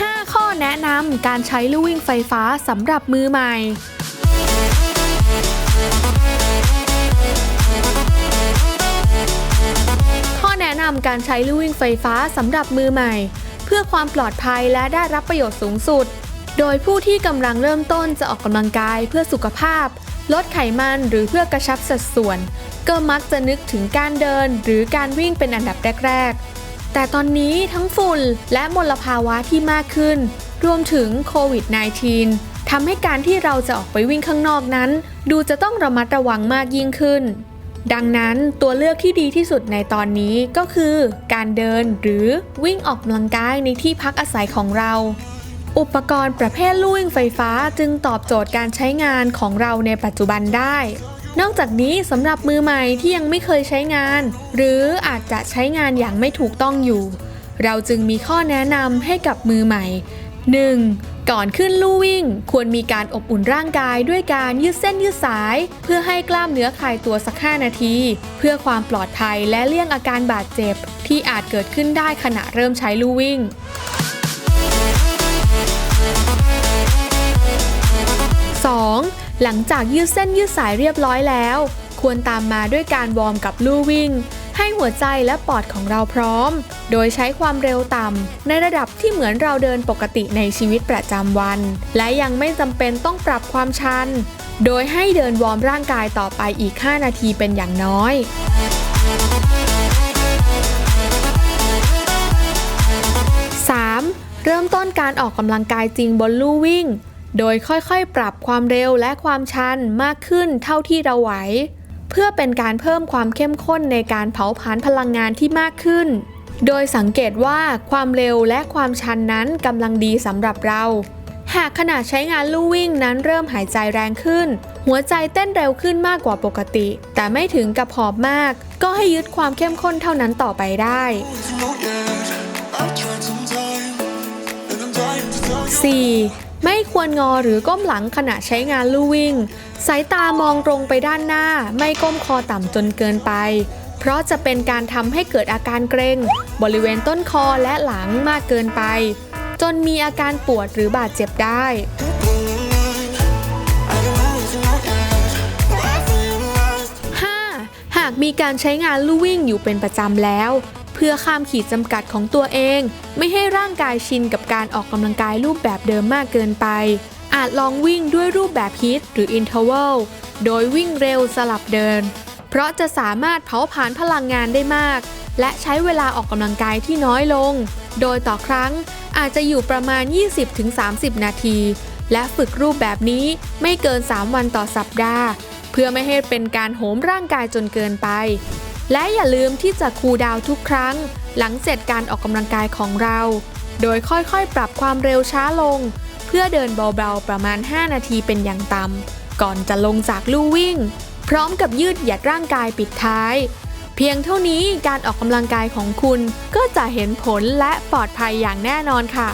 5 ข้อแนะนำการใช้ลู่วิ่งไฟฟ้าสำหรับมือใหม่ ข้อแนะนำการใช้ลู่วิ่งไฟฟ้าสำหรับมือใหม่ เพื่อความปลอดภัยและได้รับประโยชน์สูงสุด โดยผู้ที่กำลังเริ่มต้นจะออกกำลังกายเพื่อสุขภาพ ลดไขมันหรือเพื่อกระชับสัดส่วน ก็มักจะนึกถึงการเดินหรือการวิ่งเป็นอันดับแรกๆ แต่ตอนนี้ทั้งฝุ่นและมลภาวะที่มากขึ้น รวมถึงโควิด -19 ทำให้การที่เราจะออกไปวิ่งข้างนอกนั้น ดูจะต้องระมัดระวังมากยิ่งขึ้น ดังนั้นตัวเลือกที่ดีที่สุดในตอนนี้ก็คือ การเดินหรือวิ่งออกกำลังกายในที่พักอาศัยของเรา อุปกรณ์ประเภทลู่วิ่งไฟฟ้าจึงตอบโจทย์การใช้งานของเราในปัจจุบันได้ นอกจากนี้สำหรับมือใหม่ที่ยังไม่เคยใช้งาน หรืออาจจะใช้งานอย่างไม่ถูกต้องอยู่ เราจึงมีข้อแนะนำให้กับมือใหม่ 1. ก่อนขึ้นลู่วิ่ง ควรมีการอบอุ่นร่างกายด้วยการยืดเส้นยืดสาย เพื่อให้กล้ามเนื้อคลายตัวสัก 5 นาที เพื่อความปลอดภัยและเลี่ยงอาการบาดเจ็บ ที่อาจเกิดขึ้นได้ขณะเริ่มใช้ลู่วิ่ง หลังจากยืดเส้นยืดสายเรียบร้อยแล้ว ควรตามมาด้วยการวอร์มกับลู่วิ่ง ให้หัวใจและปอดของเราพร้อม โดยใช้ความเร็วต่ำในระดับที่เหมือนเราเดินปกติในชีวิตประจำวัน และยังไม่จำเป็นต้องปรับความชัน โดยให้เดินวอร์มร่างกายต่อไปอีก 5 นาทีเป็นอย่างน้อย 3. เริ่มต้นการออกกำลังกายจริงบนลู่วิ่ง โดยค่อยๆ ปรับความเร็วและความชันมากขึ้นเท่าที่เราไหว เพื่อเป็นการเพิ่มความเข้มข้นในการเผาผลาญพลังงานที่มากขึ้น โดยสังเกตว่าความเร็วและความชันนั้นกำลังดีสำหรับเรา หากขณะใช้งานลู่วิ่งนั้นเริ่มหายใจแรงขึ้น หัวใจเต้นเร็วขึ้นมากกว่าปกติ แต่ไม่ถึงกับหอบมาก ก็ให้ยึดความเข้มข้นเท่านั้นต่อไปได้ 4. ไม่ควรงอหรือก้มหลังขณะใช้งานลู่วิ่ง สายตามองตรงไปด้านหน้า ไม่ก้มคอต่ำจนเกินไป เพราะจะเป็นการทำให้เกิดอาการเกร็ง บริเวณต้นคอและหลังมากเกินไป จนมีอาการปวดหรือบาดเจ็บได้ 5. หากมีการใช้งานลู่วิ่งอยู่เป็นประจำแล้ว พื่อข้ามขีดจำกัดของตัวเอง ไม่ให้ร่างกายชินกับการออกกำลังกายรูปแบบเดิมมากเกินไป อาจลองวิ่งด้วยรูปแบบฮิตหรืออินเทอร์วลโดยวิ่งเร็วสลับเดิน เพราะจะสามารถเผาผลาญพลังงานได้มาก และใช้เวลาออกกำลังกายที่น้อยลง โดยต่อครั้งอาจจะอยู่ประมาณ 20-30 นาที และฝึกรูปแบบนี้ไม่เกิน 3 วันต่อสัปดาห์ เพื่อไม่ให้เป็นการโหมร่างกายจนเกินไป และอย่าลืมที่จะคูลดาวทุกครั้ง หลังเสร็จการออกกำลังกายของเรา โดยค่อยๆ ปรับความเร็วช้าลง เพื่อเดินเบาๆ ประมาณ 5 นาทีเป็นอย่างต่ำ ก่อนจะลงจากลู่วิ่ง พร้อมกับยืดเหยียดร่างกายปิดท้าย เพียงเท่านี้การออกกำลังกายของคุณก็จะเห็นผลและปลอดภัยอย่างแน่นอนค่ะ